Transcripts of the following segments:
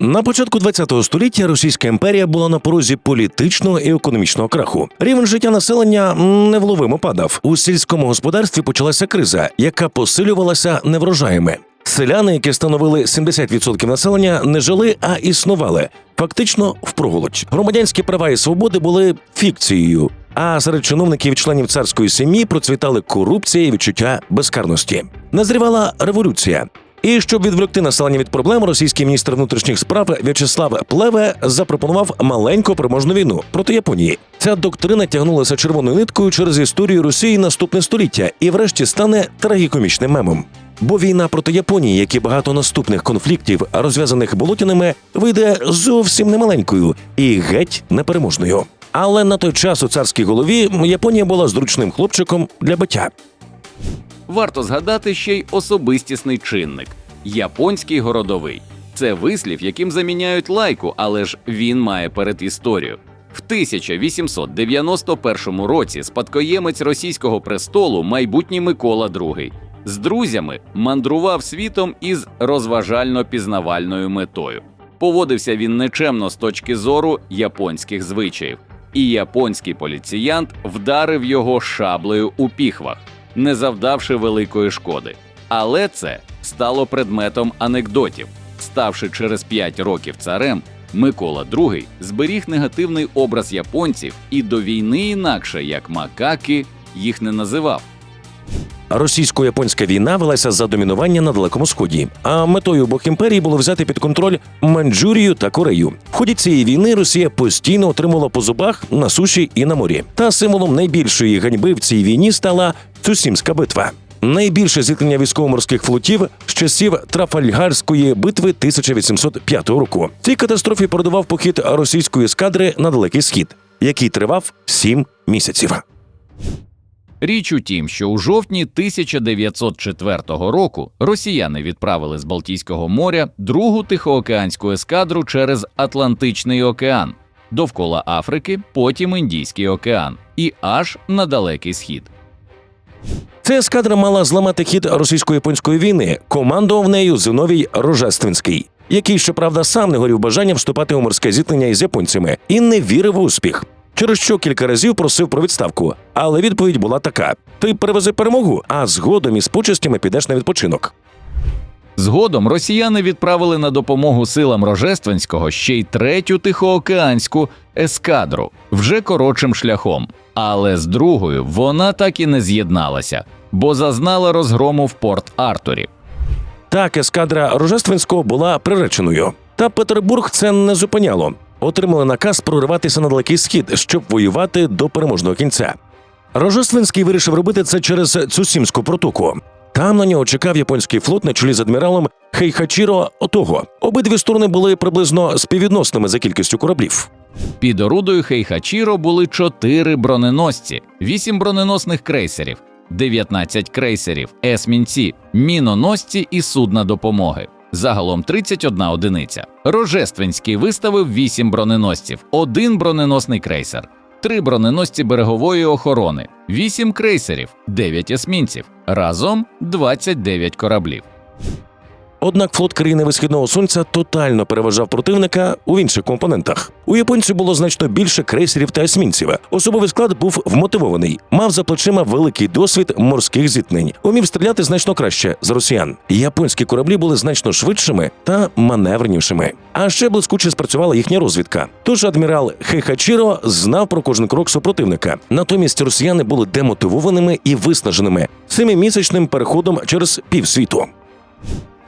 На початку ХХ століття Російська імперія була на порозі політичного і економічного краху. Рівень життя населення невловимо падав. У сільському господарстві почалася криза, яка посилювалася неврожаями. Селяни, які становили 70% населення, не жили, а існували фактично впроголодь. Громадянські права і свободи були фікцією. А серед чиновників і членів царської сім'ї процвітали корупція і відчуття безкарності. Назрівала революція. І щоб відвлекти населення від проблем, російський міністр внутрішніх справ В'ячеслав Плеве запропонував маленьку переможну війну проти Японії. Ця доктрина тягнулася червоною ниткою через історію Росії наступне століття і, врешті, стане трагікомічним мемом. Бо війна проти Японії, як і багато наступних конфліктів, розв'язаних болотяними, вийде зовсім немаленькою і геть непереможною. Але на той час у царській голові Японія була зручним хлопчиком для биття. Варто згадати ще й особистісний чинник японський городовий. Це вислів, яким заміняють лайку, але ж він має передісторію. В 1891 році спадкоємець російського престолу, майбутній Микола II, з друзями мандрував світом із розважально-пізнавальною метою. Поводився він нечемно з точки зору японських звичаїв, і японський поліціянт вдарив його шаблею у піхвах, не завдавши великої шкоди. Але це стало предметом анекдотів. Ставши через 5 років царем, Микола II зберіг негативний образ японців і до війни інакше як макаки їх не називав. Російсько-японська війна велася за домінування на Далекому Сході, а метою обох імперій було взяти під контроль Маньчжурію та Корею. В ході цієї війни Росія постійно отримала по зубах на суші і на морі. Та символом найбільшої ганьби в цій війні стала Цусімська битва. Найбільше зіткнення військово-морських флотів з часів Трафальгарської битви 1805 року. Цій катастрофі передував похід російської ескадри на далекий схід, який тривав сім місяців. Річ у тім, що у жовтні 1904 року росіяни відправили з Балтійського моря другу тихоокеанську ескадру через Атлантичний океан довкола Африки, потім Індійський океан і аж на далекий схід. Ця ескадра мала зламати хід російсько-японської війни. Командував нею Зиновій Рожественський, який, щоправда, сам не горів бажанням вступати у морське зіткнення із японцями і не вірив у успіх. Через що кілька разів просив про відставку, але відповідь була така: ти перевези перемогу, а згодом із почестями підеш на відпочинок. Згодом росіяни відправили на допомогу силам Рожественського ще й третю тихоокеанську ескадру вже коротшим шляхом. Але з другою вона так і не з'єдналася, бо зазнала розгрому в Порт Артурі. Так, ескадра Рожественського була приреченою. Та Петербург це не зупиняло. Отримали наказ прориватися на далекий схід, щоб воювати до переможного кінця. Рожественський вирішив робити це через Цусімську протоку. Там на нього чекав японський флот на чолі з адміралом Хейхачіро Отого. Обидві сторони були приблизно співвідносними за кількістю кораблів. Під орудою Хейхачіро були чотири броненосці, вісім броненосних крейсерів, 19 крейсерів, есмінці, міноносці і судна допомоги. Загалом 31 одиниця. Рожественський виставив 8 броненосців, один броненосний крейсер, три броненосці берегової охорони, 8 крейсерів, 9 есмінців, разом 29 кораблів. Однак флот країни Висхідного сонця тотально переважав противника у інших компонентах. У японців було значно більше крейсерів та есмінців. Особовий склад був вмотивований, мав за плечима великий досвід морських зіткнень, умів стріляти значно краще за росіян. Японські кораблі були значно швидшими та маневренішими. А ще блискуче спрацювала їхня розвідка. Тож адмірал Хейхачіро знав про кожен крок супротивника. Натомість росіяни були демотивованими і виснаженими семимісячним переходом через півсвіту.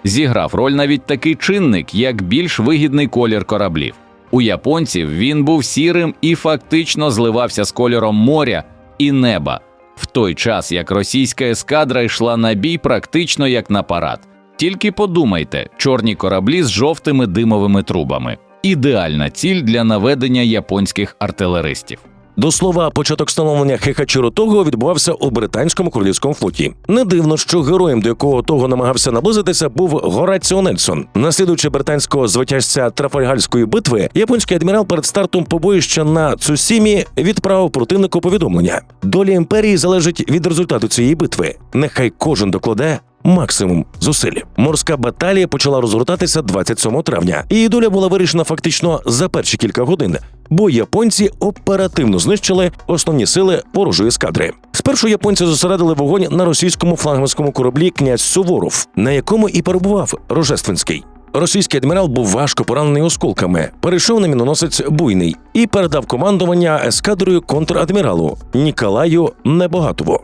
Зіграв роль навіть такий чинник, як більш вигідний колір кораблів. У японців він був сірим і фактично зливався з кольором моря і неба, в той час як російська ескадра йшла на бій практично як на парад. Тільки подумайте, чорні кораблі з жовтими димовими трубами. Ідеальна ціль для наведення японських артилеристів. До слова, початок становлення Хехачіро Того відбувався у британському королівському флоті. Не дивно, що героєм, до якого того намагався наблизитися, був Гораціо Нельсон. Наслідуючи британського звитязця Трафальгальської битви, японський адмірал перед стартом побоїща на Цусімі відправив противнику повідомлення. Доля імперії залежить від результату цієї битви. Нехай кожен докладе максимум зусиль. Морська баталія почала розгортатися 27 травня. Її доля була вирішена фактично за перші кілька годин, бо японці оперативно знищили основні сили ворожої ескадри. Спершу японці зосередили вогонь на російському флагманському кораблі князь Суворов, на якому і перебував Рожественський. Російський адмірал був важко поранений осколками, перейшов на міноносець буйний і передав командування ескадрою контрадміралу Ніколаю Небогатову.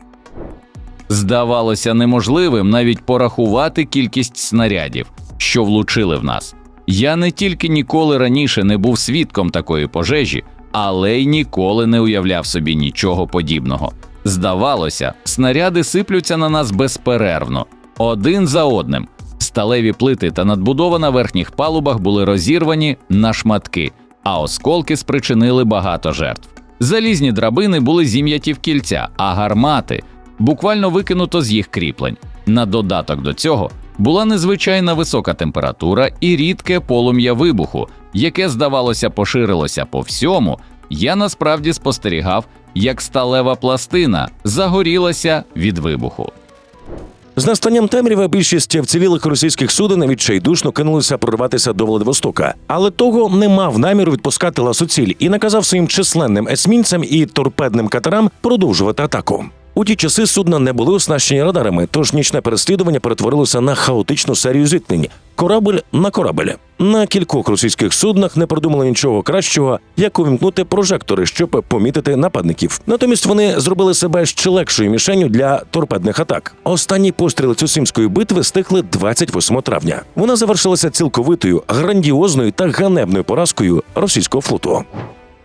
Здавалося неможливим навіть порахувати кількість снарядів, що влучили в нас. Я не тільки ніколи раніше не був свідком такої пожежі, але й ніколи не уявляв собі нічого подібного. Здавалося, снаряди сиплються на нас безперервно, один за одним. Сталеві плити та надбудова на верхніх палубах були розірвані на шматки, а осколки спричинили багато жертв. Залізні драбини були зім'яті в кільця, а гармати буквально викинуто з їх кріплень. На додаток до цього була незвичайна висока температура і рідке полум'я вибуху, яке, здавалося, поширилося по всьому. Я насправді спостерігав, як сталева пластина загорілася від вибуху. З настанням темрява більшість вцілілих російських суден відчайдушно кинулися прориватися до Владивостока, але того не мав наміру відпускати ласоціль і наказав своїм численним есмінцям і торпедним катерам продовжувати атаку. У ті часи судна не були оснащені радарами, тож нічне переслідування перетворилося на хаотичну серію зіткнень. Корабль на корабель. На кількох російських суднах не придумали нічого кращого, як увімкнути прожектори, щоб помітити нападників. Натомість вони зробили себе ще легшою мішенню для торпедних атак. Останні постріли Цусимської битви стихли 28 травня. Вона завершилася цілковитою, грандіозною та ганебною поразкою російського флоту.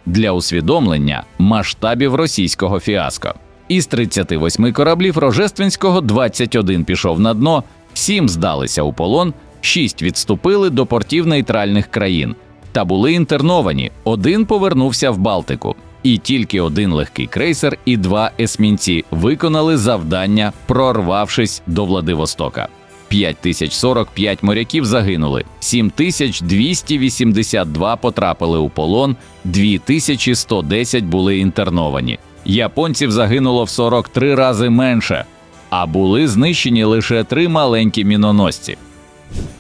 для усвідомлення масштабів російського фіаско. Із 38 кораблів Рожественського 21 пішов на дно, 7 здалися у полон, 6 відступили до портів нейтральних країн та були інтерновані. Один повернувся в Балтику. І тільки один легкий крейсер і два есмінці виконали завдання, прорвавшись до Владивостока. 5045 моряків загинули, 7282 потрапили у полон, 2110 були інтерновані. Японців загинуло в 43 рази менше, а були знищені лише три маленькі міноносці.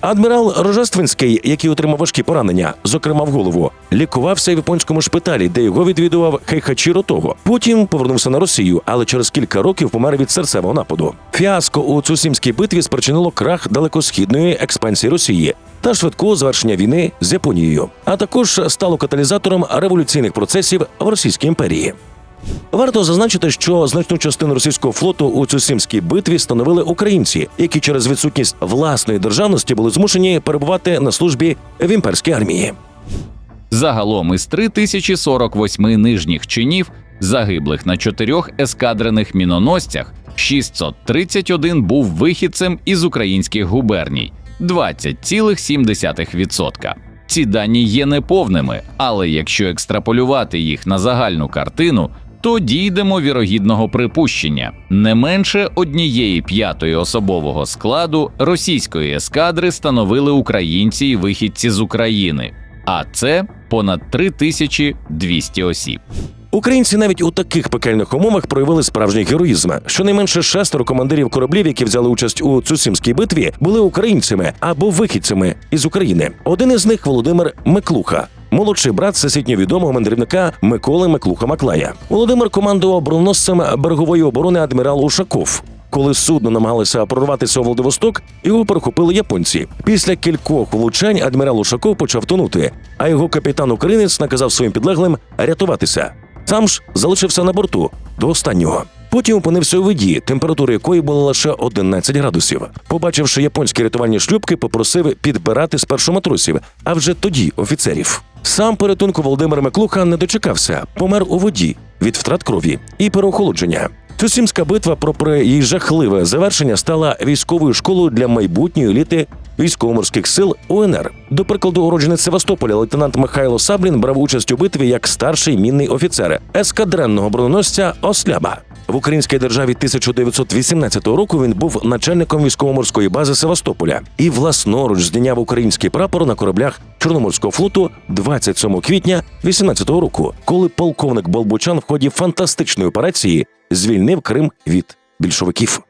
Адмірал Рожественський, який отримав важкі поранення, зокрема в голову, лікувався в японському шпиталі, де його відвідував Хейхачіро Того. Потім повернувся на Росію, але через кілька років помер від серцевого нападу. Фіаско у Цусімській битві спричинило крах далекосхідної експансії Росії та швидкого завершення війни з Японією, а також стало каталізатором революційних процесів в Російській імперії. Варто зазначити, що значну частину російського флоту у Цусимській битві становили українці, які через відсутність власної державності були змушені перебувати на службі в імперській армії. Загалом із 3048 нижніх чинів, загиблих на чотирьох ескадрених міноносцях, 631 був вихідцем із українських губерній 20,7%. Ці дані є неповними, але якщо екстраполювати їх на загальну картину, то дійдемо вірогідного припущення: не менше однієї п'ятої особового складу російської ескадри становили українці і вихідці з України, а це понад 3200 осіб. Українці навіть у таких пекельних умовах проявили справжній героїзм. Щонайменше шестеро командирів кораблів, які взяли участь у Цусімській битві, були українцями або вихідцями із України. Один із них Володимир Миклуха. Молодший брат всесвітньо відомого мандрівника Миколи Миклуха Маклая. Володимир командував брононосцем берегової оборони адмірал Ушаков. Коли судно намагалося прорватися у Владивосток, його перехопили японці. Після кількох влучань адмірал Ушаков почав тонути, а його капітан українець наказав своїм підлеглим рятуватися. Сам ж залишився на борту до останнього. Потім опинився у воді, температура якої була лише 11 градусів. Побачивши японські рятувальні шлюпки, попросив підбирати спершу матросів, а вже тоді офіцерів. Сам порятунку Володимир Миклуха не дочекався, помер у воді від втрат крові і переохолодження. Цусімська битва, попри її жахливе завершення, стала військовою школою для майбутньої еліти військово-морських сил УНР. До прикладу, уродженець Севастополя лейтенант Михайло Саблін брав участь у битві як старший мінний офіцер ескадренного броненосця Осляба. В українській державі 1918 року він був начальником військово-морської бази Севастополя і власноруч здійняв український прапор на кораблях Чорноморського флоту 27 квітня 18 року, коли полковник Болбучан в ході фантастичної операції звільнив Крим від більшовиків.